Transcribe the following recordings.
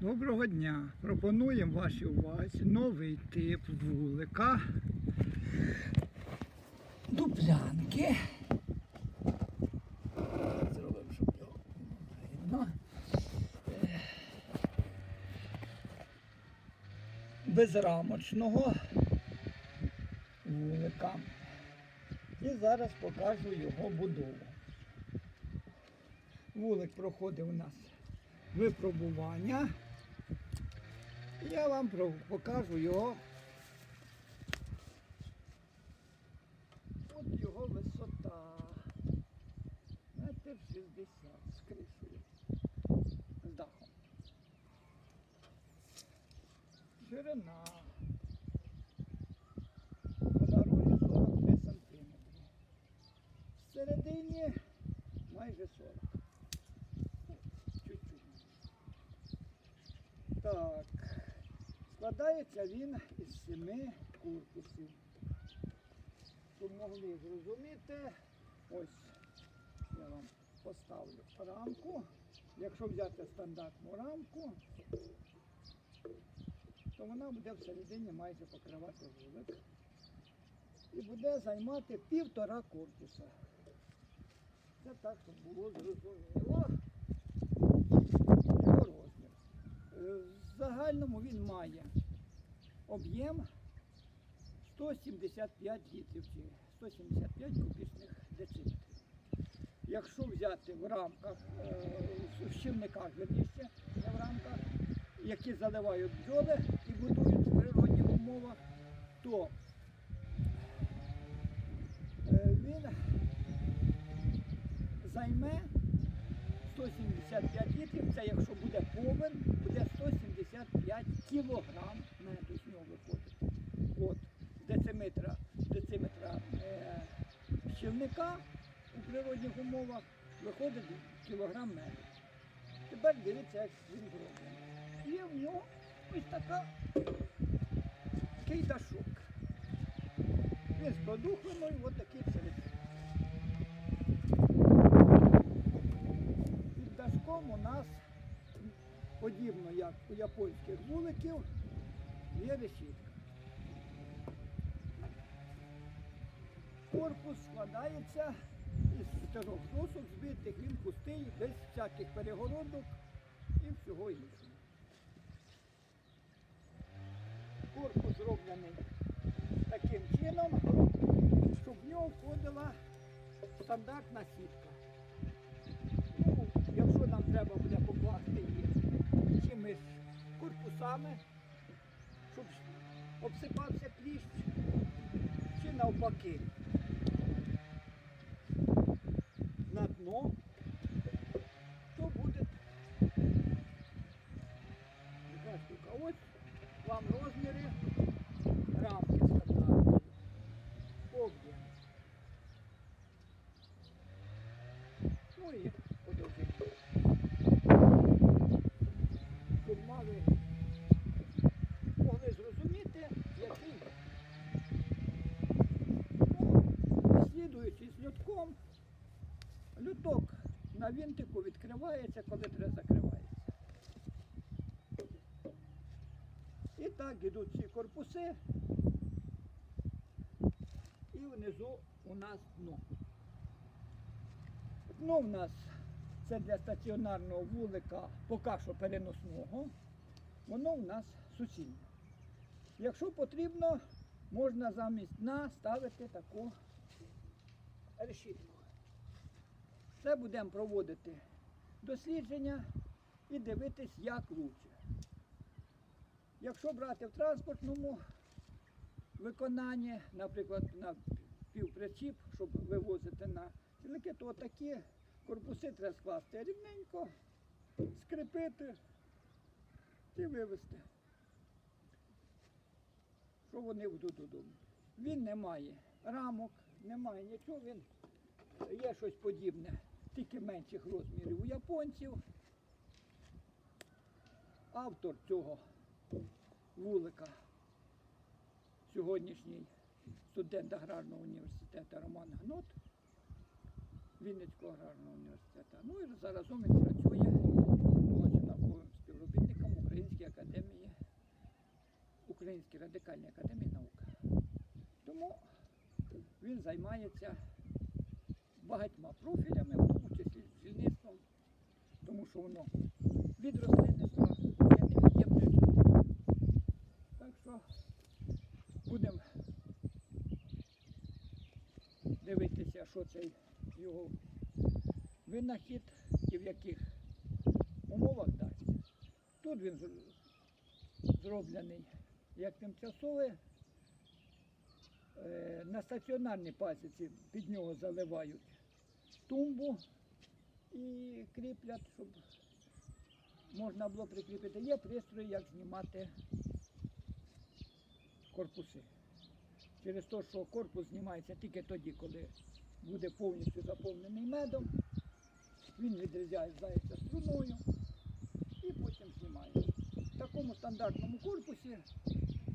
Доброго дня! Пропонуємо вашій увазі новий тип вулика. Дуплянки. Зробимо, щоб його видно. Безрамочного вулика. І зараз покажу його будову. Вулик проходить у нас випробування. Я вам покажу його. От його висота. Метр 60 з кришею. З дахом. Ширина. По наружі 43 сантиметри. Всередині майже 40. Чуть-чуть. Так. Складається він із семи корпусів. Щоб могли зрозуміти, ось я вам поставлю рамку. Якщо взяти стандартну рамку, то вона буде всередині майже покривати вулик. І буде займати півтора корпуса. Це так, щоб було зрозуміло. Його розмір. Е, В загальному він має об'єм 175 літрів чи 175 кубічних дециметрів. Якщо взяти в рамках, е, в щільниках, верніше, не в рамках, які заливають бджоли і будують в природних умовах, то е, він займе 175 літрів, це якщо буде повен, буде 175 кілограм меду з нього виходить. От, дециметра, дециметра е, щільника у природних умовах виходить кілограм меду. Тепер дивіться, як він зроблений. Є в нього ось така такий дашок. Він з продухленою, от такий всередині. Під у нас, подібно як у японських вуликів, є решітка. Корпус складається із чотирьох досок, збитих він пустий, без всяких перегородок і всього іншого. Корпус зроблений таким чином, щоб в нього входила стандартна сітка. Ну, якщо нам треба буде покласти їх чимось корпусами, щоб обсипався кліщ, чи навпаки на дно, то буде така штука. Ось вам розміри рамки стандартної. Об'єм. Ну і подовження. Щоб мали могли зрозуміти, який. Ну, слідуючи з льотком, люток на вінтику відкривається, коли треба закривається. І так йдуть ці корпуси. І внизу у нас дно. Дно в нас це для стаціонарного вулика, поки що переносного, воно в нас суцільне. Якщо потрібно, можна замість дна ставити таку решітку. Це будемо проводити дослідження і дивитись, як лучше. Якщо брати в транспортному виконанні, наприклад, на півпричіп, щоб вивозити на цілики, то такі корпуси треба скласти рівненько, скріпити і вивезти. Що вони будуть додому. Він не має рамок, немає нічого, він є щось подібне, тільки менших розмірів у японців. Автор цього вулика, сьогоднішній студент аграрного університету Роман Гнот, Вінницького аграрного університету. Ну і заразом він працює науковим співробітником України. Українській радикальній академії наук. Тому він займається багатьма профілями, в тому числі бджільництвом, тому воно від рослинництва є невід'ємною частиною. Так що будемо дивитися, що цей його винахід і в яких умовах дасть. Тут він зроблений як тимчасове. Е, На стаціонарній пасіці під нього заливають тумбу і кріплять, щоб можна було прикріпити. Є пристрої, як знімати корпуси. Через те, що корпус знімається тільки тоді, коли буде повністю заповнений медом, він відрізається струною і потім знімає. В такому стандартному корпусі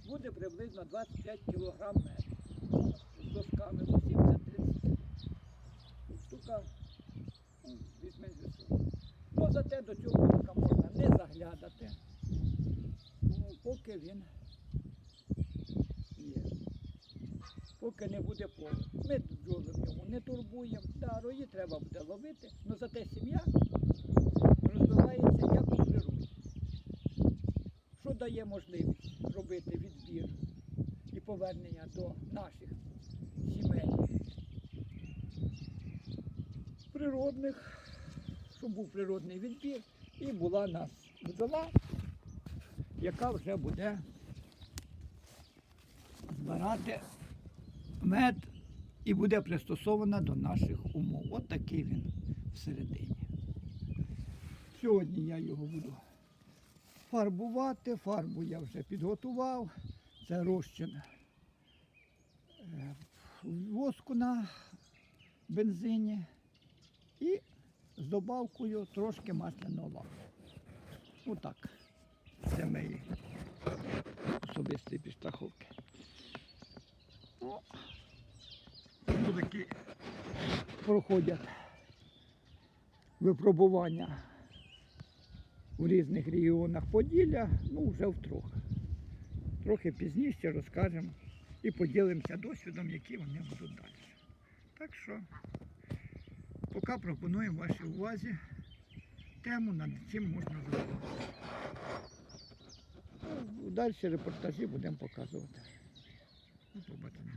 буде приблизно 25 кг меду. З досками з усім це 30 штука ну, візьме з весу. Ну, до цього курка можна не заглядати, поки він є. Поки не буде полу. Ми бджоли в ньому не турбуємо. Да, рої треба буде ловити, але зате сім'я розвивається як у природі. Що дає можливість робити відбір і повернення до наших сімей природних, щоб був природний відбір, і була нас бджола, яка вже буде збирати мед і буде пристосована до наших умов. От такий він всередині. Сьогодні я його буду фарбувати. Фарбу я вже підготував. Це розчин е, воску на бензині і з добавкою трошки масляного лаку. Отак. Це мої особисті підстраховки. О, такі проходять випробування у різних регіонах Поділля, ну вже втрох. Трохи пізніше розкажемо і поділимося досвідом, які вони будуть далі. Так що поки пропонуємо вашій увазі тему, над чим можна зробити. Ну, Далі репортажі будемо показувати. До побачимо.